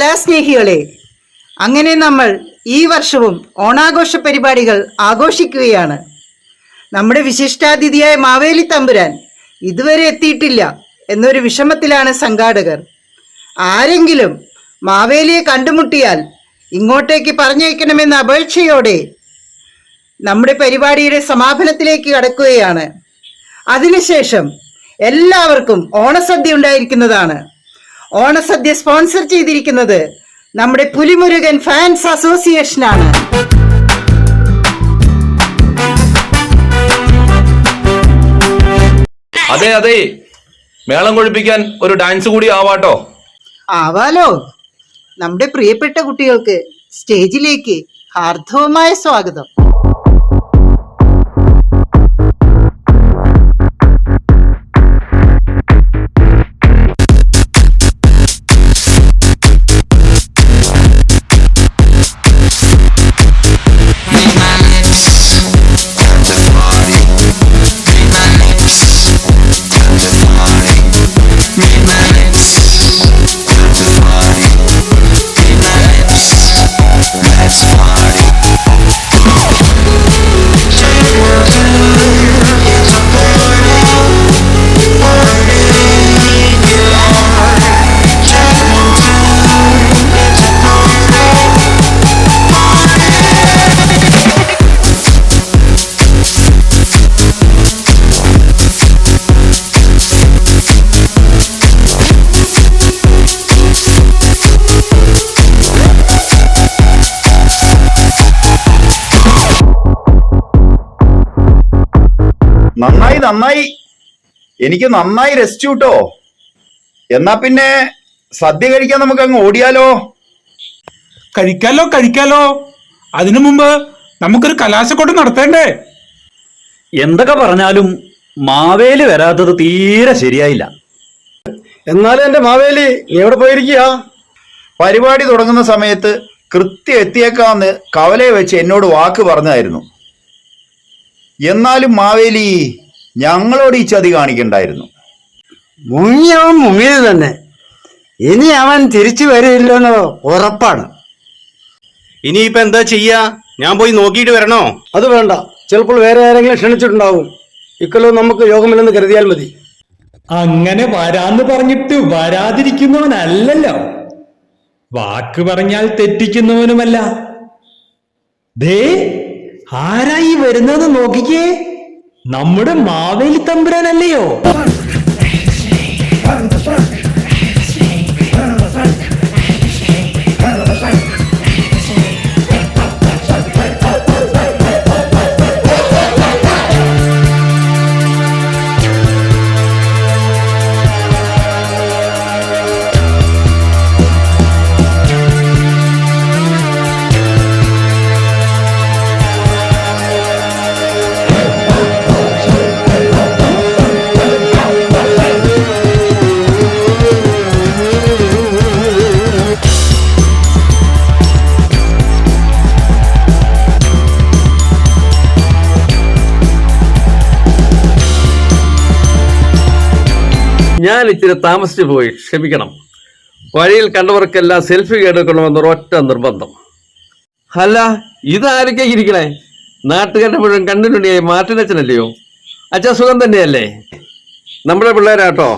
കലാസ്നേഹികളെ അങ്ങനെ നമ്മൾ ഈ വർഷവും ഓണാഘോഷ പരിപാടികൾ ആഘോഷിക്കുകയാണ്. നമ്മുടെ വിശിഷ്ടാതിഥിയായ മാവേലി തമ്പുരാൻ ഇതുവരെ എത്തിയിട്ടില്ല എന്നൊരു വിഷമത്തിലാണ് സംഘാടകർ. ആരെങ്കിലും മാവേലിയെ കണ്ടുമുട്ടിയാൽ ഇങ്ങോട്ടേക്ക് പറഞ്ഞയക്കണമെന്ന അപേക്ഷയോടെ നമ്മുടെ പരിപാടിയുടെ സമാപനത്തിലേക്ക് കടക്കുകയാണ്. അതിനുശേഷം എല്ലാവർക്കും ഓണസദ്യ ഉണ്ടായിരിക്കുന്നതാണ്. ഓണസദ്യ സ്പോൺസർ ചെയ്തിരിക്കുന്നത് നമ്മുടെ പുലിമുരുകൻ ഫാൻസ് അസോസിയേഷനാണ്. അതെ അതെ. മേളം കൊഴിപ്പിക്കാൻ ഒരു ഡാൻസ് കൂടി ആവാട്ടോ. ആവാലോ. നമ്മുടെ പ്രിയപ്പെട്ട കുട്ടികൾക്ക് സ്റ്റേജിലേക്ക് ഹാർദവമായ സ്വാഗതം. നന്നായി എനിക്ക് നന്നായി റെസ്റ്റ് കിട്ടോ എന്നാ പിന്നെ സദ്യ കഴിക്കാൻ നമുക്ക് അങ്ങ് ഓടിയാലോ? കഴിക്കാലോ കഴിക്കാലോ. അതിനു മുമ്പ് നമുക്കൊരു കലാശക്കോട്ട് നടത്തേണ്ടേ? എന്തൊക്കെ പറഞ്ഞാലും മാവേലി വരാത്തത് തീരെ ശരിയായില്ല. എന്നാലും എന്റെ മാവേലി നീ എവിടെ പോയിരിക്കുക പരിപാടി തുടങ്ങുന്ന സമയത്ത് കൃത്യം എത്തിയേക്കാന്ന് കവലയെ വെച്ച് എന്നോട് വാക്ക് പറഞ്ഞായിരുന്നു. എന്നാലും മാവേലി ഞങ്ങളോട് ഈ ചതി കാണിക്കണ്ടായിരുന്നു. മുങ്ങിയവൻ മുങ്ങിയത് തന്നെ. ഇനി അവൻ തിരിച്ചു വരില്ലെന്ന് ഉറപ്പാണ്. ഇനിയിപ്പോ എന്താ ചെയ്യാ? ഞാൻ പോയി നോക്കിയിട്ട് വരണോ? അത് വേണ്ട. ചിലപ്പോൾ വേറെ ആരെങ്കിലും ക്ഷണിച്ചിട്ടുണ്ടാവും. ഇക്കൊല്ലം നമുക്ക് യോഗമില്ലെന്ന് കരുതിയാൽ മതി. അങ്ങനെ വരാന്ന് പറഞ്ഞിട്ട് വരാതിരിക്കുന്നവനല്ലല്ലോ. വാക്ക് പറഞ്ഞാൽ തെറ്റിക്കുന്നവനുമല്ല. ദേ ആരായി വരുന്നത് നോക്കിക്കേ. നമ്മുടെ മാവേലി തമ്പുരാനല്ലയോ? ഞാൻ ഇച്ചിരി താമസിച്ചു പോയി ക്ഷമിക്കണം. വഴിയിൽ കണ്ടവർക്കെല്ലാം സെൽഫി എടുക്കണമെന്ന് ഒറ്റ നിർബന്ധം. അല്ല ഇതാരൊക്കെ ഇരിക്കണേ? നാട്ടുകാരുടെ മുഴുവൻ കണ്ണിനുണ്ണിയായി മാറ്റിനച്ഛനല്ലയോ അച്ഛൻ സുഖം തന്നെയല്ലേ? നമ്മുടെ പിള്ളേരാട്ടോ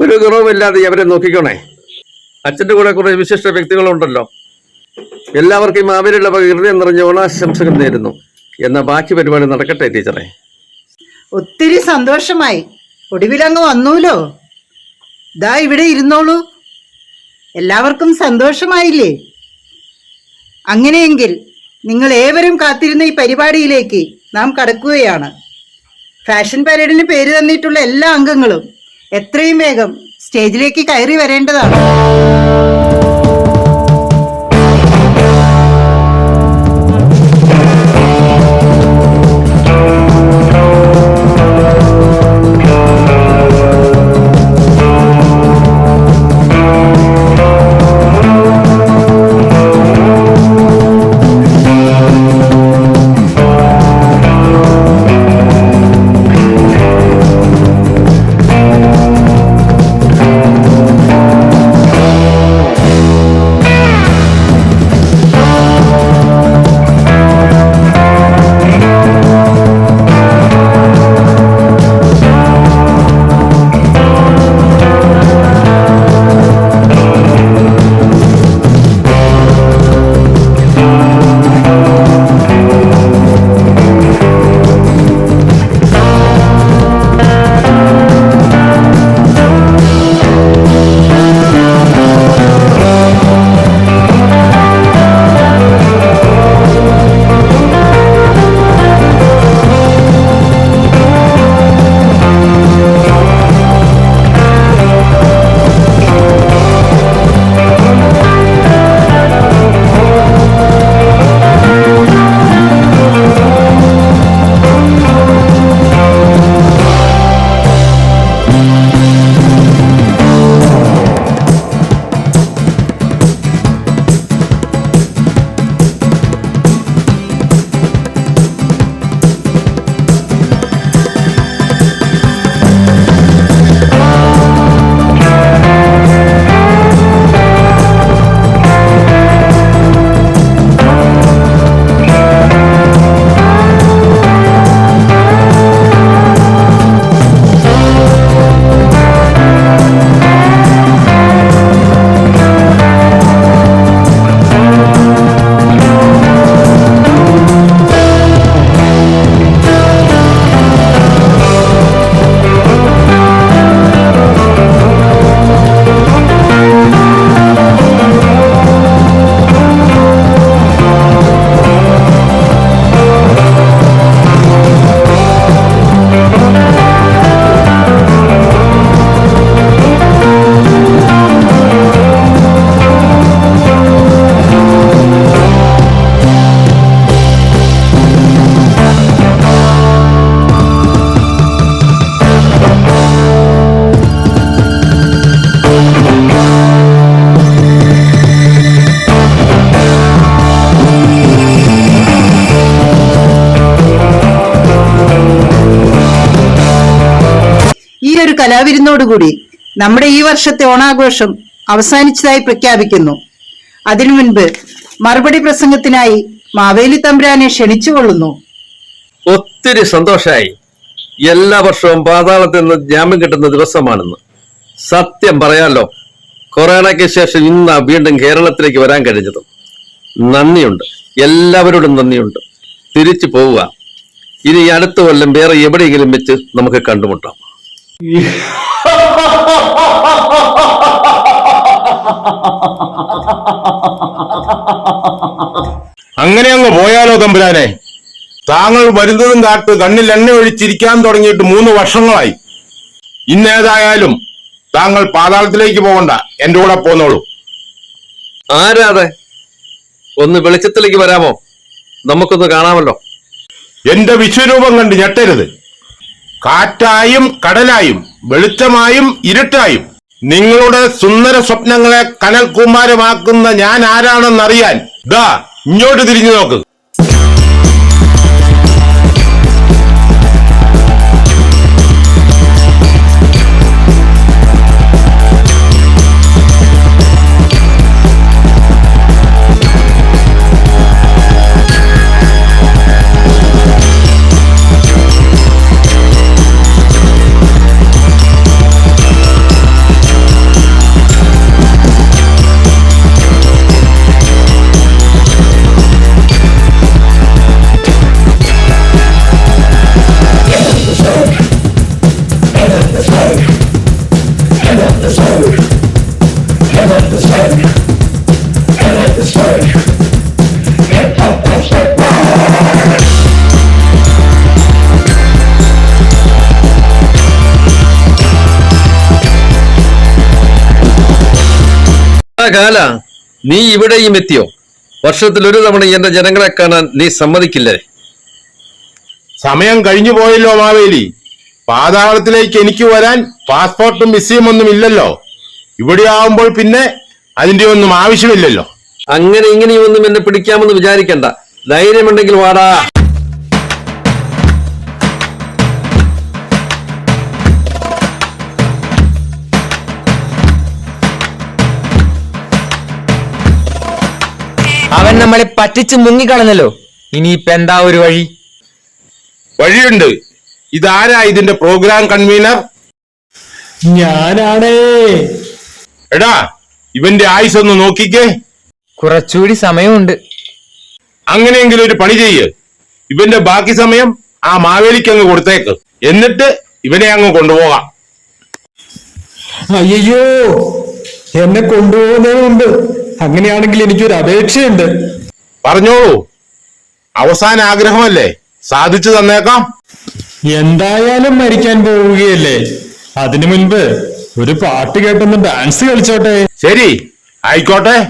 ഒരു കുറവുമില്ലാതെ അവരെ നോക്കിക്കോണേ. അച്ഛന്റെ കൂടെ കുറേ വിശിഷ്ട വ്യക്തികളുണ്ടല്ലോ. എല്ലാവർക്കും അവരുടെ ഹൃദയം നിറഞ്ഞ ഓണാശംസകൾ നേരുന്നു. എന്ന ബാക്കി പരിപാടി നടക്കട്ടെ ടീച്ചറെ? ഒത്തിരി സന്തോഷമായി. ഒടുവിലങ്ങ് വന്നൂലോ? ദാ ഇവിടെ ഇരുന്നോളൂ. എല്ലാവർക്കും സന്തോഷമായില്ലേ? അങ്ങനെയെങ്കിൽ നിങ്ങൾ ഏവരും കാത്തിരുന്ന ഈ പരിപാടിയിലേക്ക് നാം കടക്കുകയാണ്. ഫാഷൻ പരേഡിന് പേര് തന്നിട്ടുള്ള എല്ലാ അംഗങ്ങളും എത്രയും വേഗം സ്റ്റേജിലേക്ക് കയറി വരേണ്ടതാണ്. കലാവിരുന്നോടുകൂടി നമ്മുടെ ഈ വർഷത്തെ ഓണാഘോഷം അവസാനിച്ചതായി പ്രഖ്യാപിക്കുന്നു. അതിനു മുൻപ് മറുപടി പ്രസംഗത്തിനായി മാവേലി തമ്പുരാനെ ക്ഷണിച്ചുകൊള്ളുന്നു ഒത്തിരി സന്തോഷമായി എല്ലാ വർഷവും പാതാളത്തിൽ നിന്ന് ജാമ്യം കിട്ടുന്ന ദിവസമാണെന്ന്. സത്യം പറയാലോ കൊറോണയ്ക്ക് ശേഷം ഇന്ന് വീണ്ടും കേരളത്തിലേക്ക് വരാൻ കഴിഞ്ഞത്. നന്ദിയുണ്ട്. എല്ലാവരോടും നന്ദിയുണ്ട്. തിരിച്ചു പോവുക. ഇനി അടുത്ത കൊല്ലം വേറെ എവിടെയെങ്കിലും വെച്ച് നമുക്ക് കണ്ടുമുട്ടാം. അങ്ങനെ അങ്ങ് പോയാലോ തമ്പുരാനെ? താങ്കൾ വരുന്നതും കാട്ട് കണ്ണിൽ എണ്ണ ഒഴിച്ചിരിക്കാൻ തുടങ്ങിയിട്ട് മൂന്ന് വർഷങ്ങളായി. ഇന്നേതായാലും താങ്കൾ പാതാളത്തിലേക്ക് പോകണ്ട. എന്റെ കൂടെ പോന്നോളൂ. ആരാതെ? ഒന്ന് വെളിച്ചത്തിലേക്ക് വരാമോ? നമുക്കൊന്ന് കാണാമല്ലോ. എന്റെ വിശ്വരൂപം കണ്ട് ഞെട്ടരുത്. കാറ്റായും കടലായും വെളിച്ചമായും ഇരുട്ടായും. നിങ്ങളുടെ സുന്ദര സ്വപ്നങ്ങളെ കനൽ കൂമാരമാക്കുന്ന ഞാൻ ആരാണെന്നറിയാൻ ദാ ഇങ്ങോട്ട് തിരിഞ്ഞു നോക്ക്. കാല നീ ഇവിടെയും എത്തിയോ? വർഷത്തിൽ ഒരു തവണ എന്റെ ജനങ്ങളെ കാണാൻ നീ സമ്മതിക്കില്ലേ? സമയം കഴിഞ്ഞു പോയല്ലോ മാവേലി. പാതാളത്തിലേക്ക് എനിക്ക് വരാൻ പാസ്പോർട്ടും വിസയും ഒന്നും ഇല്ലല്ലോ. ഇവിടെ ആവുമ്പോൾ പിന്നെ അതിന്റെ ഒന്നും ആവശ്യമില്ലല്ലോ. അങ്ങനെ ഇങ്ങനെയൊന്നും എന്നെ പിടിക്കാമെന്ന് വിചാരിക്കണ്ട. ധൈര്യമുണ്ടെങ്കിൽ വാടാ. നമ്മളെ പറ്റിച്ച് മുങ്ങിക്കളഞ്ഞല്ലോ. ഇനിയിപ്പ എന്താ ഒരു വഴി? വഴിയുണ്ട്. ഇതാരാ ഇതിന്റെ പ്രോഗ്രാം കൺവീനർ? ഞാനാണേ. എടാ ഇവന്റെ ആയുസ് ഒന്ന് നോക്കിക്കേ. കുറച്ചുകൂടി സമയമുണ്ട്. അങ്ങനെയെങ്കിലും ഒരു പണി ചെയ്യ്. ഇവന്റെ ബാക്കി സമയം ആ മാവേലിക്ക് അങ്ങ് കൊടുത്തേക്ക്. എന്നിട്ട് ഇവനെ അങ്ങ് കൊണ്ടുപോകാം. അയ്യോ എന്നെ കൊണ്ടുപോകുന്നതിന് മുമ്പ് അങ്ങനെയാണെങ്കിൽ എനിക്കൊരു അപേക്ഷയുണ്ട്. പറഞ്ഞോളൂ. അവസാന ആഗ്രഹമല്ലേ? സാധിച്ചു തന്നേക്കാം. എന്തായാലും മരിക്കാൻ പോവുകയല്ലേ? അതിനു മുൻപ് ഒരു പാട്ട് കേട്ടൊന്ന് ഡാൻസ് കളിച്ചോട്ടെ. ശരി ആയിക്കോട്ടെ.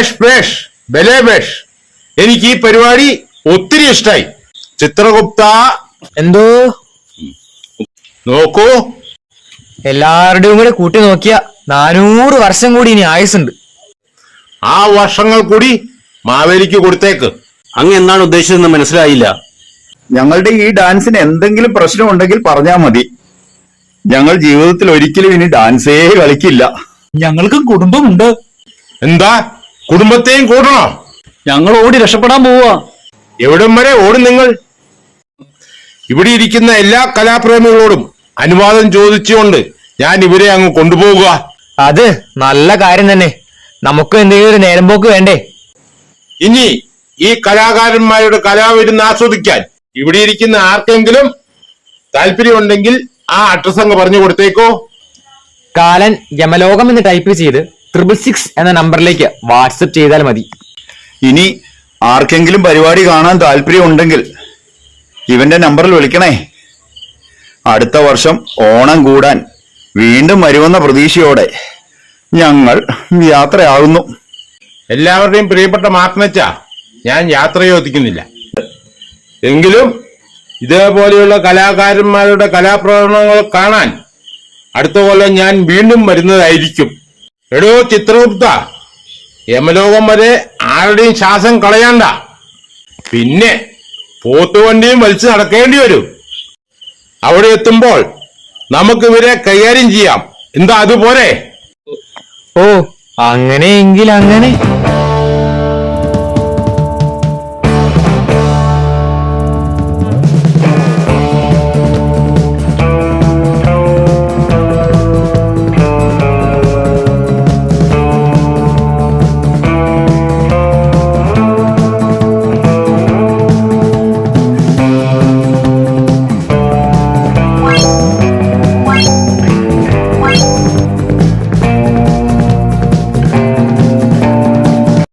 ബേഷ് ബേഷ് ബലേ ബേഷ് എനിക്ക് ഈ പരിപാടി ഒത്തിരി ഇഷ്ടായി. ചിത്രഗുപ്ത. എന്തോ? നോക്കൂ. എല്ലാവരുടെയും കൂടെ കൂട്ടി നോക്കിയ നാനൂറ് വർഷം കൂടി ഇനി ആയുസുണ്ട് ആ വർഷങ്ങൾ കൂടി മാവേലിക്ക് കൊടുത്തേക്ക്. അങ്ങ് എന്താണ് ഉദ്ദേശിച്ചതെന്ന് മനസ്സിലായില്ല. ഞങ്ങളുടെ ഈ ഡാൻസിന് എന്തെങ്കിലും പ്രശ്നം ഉണ്ടെങ്കിൽ പറഞ്ഞാൽ മതി. ഞങ്ങൾ ജീവിതത്തിൽ ഒരിക്കലും ഇനി ഡാൻസേ കളിക്കില്ല. ഞങ്ങൾക്ക് കുടുംബമുണ്ട്. എന്താ? കുടുംബത്തെയും കൂടണോ ഞങ്ങൾ ഓടി രക്ഷപ്പെടാൻ പോവുക. എവിടം വരെ ഓടും നിങ്ങൾ? ഇവിടെ ഇരിക്കുന്ന എല്ലാ കലാപ്രേമികളോടും അനുവാദം ചോദിച്ചുകൊണ്ട് ഞാൻ ഇവരെ അങ്ങ് കൊണ്ടുപോകുക. അത് നല്ല കാര്യം തന്നെ. നമുക്ക് എന്തെങ്കിലും ഒരു നേരം പോക്ക് വേണ്ടേ? ഇനി ഈ കലാകാരന്മാരുടെ കലാവിരുന്ന് ആസ്വദിക്കാൻ ഇവിടെ ഇരിക്കുന്ന ആർക്കെങ്കിലും താല്പര്യമുണ്ടെങ്കിൽ ആ അഡ്രസ് അങ്ങ് പറഞ്ഞു കൊടുത്തേക്കോ. കാലൻ യമലോകം എന്ന് ടൈപ്പ് ചെയ്ത് ട്രിപ്പിൾ സിക്സ് എന്ന നമ്പറിലേക്ക് വാട്സപ്പ് ചെയ്താൽ മതി. ഇനി ആർക്കെങ്കിലും പരിപാടി കാണാൻ താല്പര്യം ഉണ്ടെങ്കിൽ ഇവന്റെ നമ്പറിൽ വിളിക്കണേ. അടുത്ത വർഷം ഓണം കൂടാൻ വീണ്ടും വരുമെന്ന പ്രതീക്ഷയോടെ ഞങ്ങൾ യാത്രയാകുന്നു. എല്ലാവരുടെയും പ്രിയപ്പെട്ട മാത്മച്ച ഞാൻ യാത്ര ചോദിക്കുന്നില്ല എങ്കിലും ഇതേപോലെയുള്ള കലാകാരന്മാരുടെ കലാപ്രകടനങ്ങൾ കാണാൻ അടുത്ത കൊല്ലം ഞാൻ വീണ്ടും വരുന്നതായിരിക്കും. എടോ ചിത്രഗുപ്ത യമലോകം വരെ ആരുടെയും ശ്വാസം കളയണ്ട. പിന്നെ പോത്തുവണ്ടിയും വലിച്ചു നടക്കേണ്ടി വരും. അവിടെ എത്തുമ്പോൾ നമുക്ക് ഇവരെ കൈകാര്യം ചെയ്യാം. എന്താ അതുപോലെ? ഓ അങ്ങനെയെങ്കിൽ അങ്ങനെ.